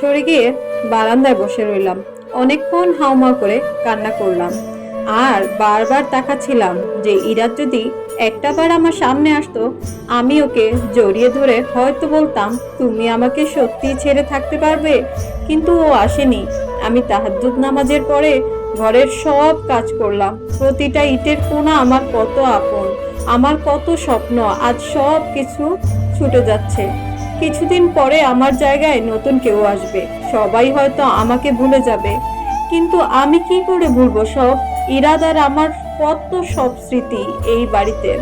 সরে গিয়ে বারান্দায় বসে রইলাম। অনেকক্ষণ হাউমা করে কান্না করলাম। আর বারবার তাকাচ্ছিলাম যে ইরাত যদি একটা বার আমার সামনে আসতো, আমি ওকে জড়িয়ে ধরে হয়তো বলতাম, তুমি আমাকে সত্যি ছেড়ে থাকতে পারবে? কিন্তু ও আসেনি। আমি তাহাজ্জুদ নামাজের পরে ঘরের সব কাজ করলাম। প্রতিটা ইটের কোণা আমার কত আপন, আমার কত স্বপ্ন, আজ সব কিছু ছুটে যাচ্ছে। কিছুদিন পরে আমার জায়গায় নতুন কেউ আসবে। সবাই হয়তো আমাকে ভুলে যাবে। কিন্তু আমি কি করে ভুলবো সব? ইরাদার আমার কত সব স্মৃতি এই বাড়িতে।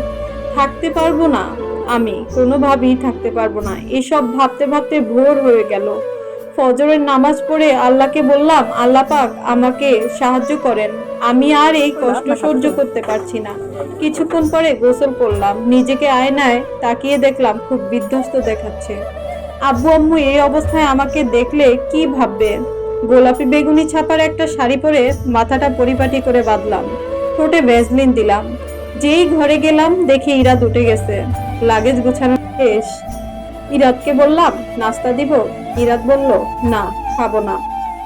থাকতে পারব না আমি, কোনোভাবেই থাকতে পারব না। এসব ভাবতে ভাবতে ভোর হয়ে গেল। ফজরের নামাজ পড়ে আল্লাহকে বললাম আল্লাহ পাক আমাকে সাহায্য করেন। আমি আর এই কষ্ট সহ্য করতে পারছি না। কিছুক্ষণ পরে গোসল করলাম। নিজেকে আয়নায় তাকিয়ে দেখলাম খুব বিধ্বস্ত দেখাচ্ছে। আব্বু আম্মু এই অবস্থায় আমাকে দেখলে কি ভাববে? গোলাপি বেগুনি ছাপার একটা শাড়ি পরে মাথাটা পরিপাটি করে বাঁধলাম। ঠোঁটে ভেজলিন দিলাম। যেই ঘরে গেলাম দেখি ইরাদ উঠে গেছে। লাগেজ গোছানো শেষ। ইরাদকে বললাম, নাস্তা দিব? ইরাদ বলল, না, খাব না।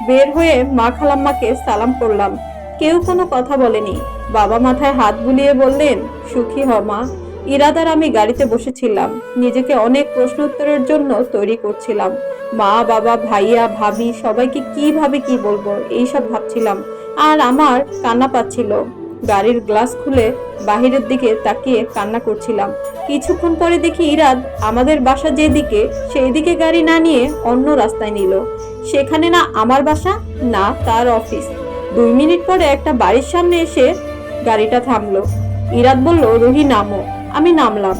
বের হয়ে মা খালাম্মাকে সালাম করলাম। কেউ কোনো কথা বলেনি। বাবা মাথায় হাত বুলিয়ে বললেন, সুখী হ মা। ইরাদ আর আমি গাড়িতে বসেছিলাম। নিজেকে অনেক প্রশ্ন উত্তরের জন্য তৈরি করছিলাম। মা, বাবা, ভাইয়া, ভাবি, সবাইকে কীভাবে কি বলব, এইসব ভাবছিলাম। আর আমার কান্না পাচ্ছিল। গাড়ির গ্লাস খুলে বাহিরের দিকে তাকিয়ে কান্না করছিলাম। কিছুক্ষণ পরে দেখি ইরাদ আমাদের বাসা যেদিকে সেই দিকে গাড়ি না নিয়ে অন্য রাস্তায় নিল। সেখানে না আমার বাসা, না তার অফিস। দুই মিনিট পরে একটা বাড়ির সামনে এসে গাড়িটা থামলো। ইরাদ বলল, রুহি, নামো। আমি নামলাম।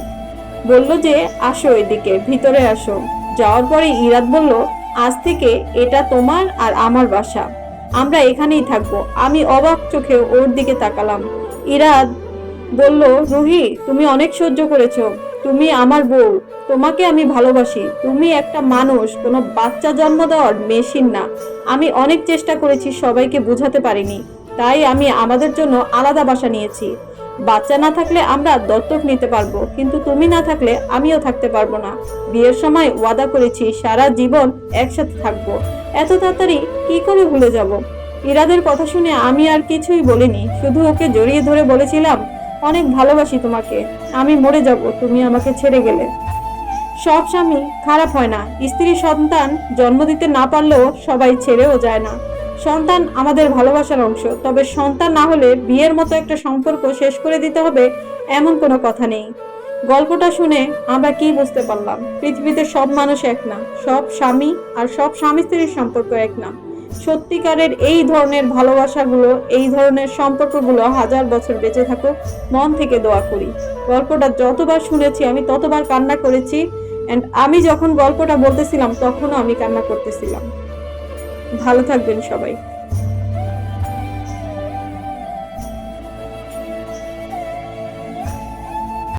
বলল যে, আসো এদিকে, ভিতরে আসো। যাওয়ার পরে ইরাদ বলল, আজ থেকে এটা তোমার আর আমার বাসা। আমরা এখানেই থাকব। আমি অবাক চোখে ওর দিকে তাকালাম। ইরাদ বলল, রুহি, তুমি অনেক সহ্য করেছ। তুমি আমার বউ। তোমাকে আমি ভালোবাসি। তুমি একটা মানুষ। কোনো বাচ্চা জন্ম দেওয়ার মেশিন না। আমি অনেক চেষ্টা করেছি, সবাইকে বোঝাতে পারিনি। তাই আমি আমাদের জন্য আলাদা বাসা নিয়েছি। বাচ্চা না থাকলে আমরা দত্তক নিতে পারব, কিন্তু তুমি না থাকলে আমিও থাকতে পারব না। বিয়ের সময় ওয়াদা করেছি, সারা জীবন একসাথে থাকব। এত তাড়াতাড়ি কি করে ভুলে যাব? ইরাদের কথা শুনে আমি আর কিছুই বলিনি, শুধু ওকে জড়িয়ে ধরে বলেছিলাম, অনেক ভালোবাসি তোমাকে, আমি মরে যাব, তুমি আমাকে ছেড়ে গেলে। সব স্বামী খারাপ হয় না, স্ত্রী সন্তান জন্ম দিতে না পারলেও সবাই ছেড়েও যায় না। সন্তান আমাদের ভালোবাসার অংশ। তবে সন্তান না হলে বিয়ের মতো একটা সম্পর্ক শেষ করে দিতে হবে এমন কোনো কথা নেই। গল্পটা শুনে আমরা কি বুঝতে পারলাম? পৃথিবীতে সব মানুষ এক না, সব স্বামী আর সব স্বামী স্ত্রীর সম্পর্ক এক না। সত্যিকারের এই ধরনের ভালোবাসাগুলো, এই ধরনের সম্পর্কগুলো হাজার বছর বেঁচে থাকুক, মন থেকে দোয়া করি। গল্পটা যতবার শুনেছি আমি, ততবার কান্না করেছি। অ্যান্ড আমি যখন গল্পটা বলতেছিলাম, তখনও আমি কান্না করতেছিলাম। ভালো থাকবেন সবাই।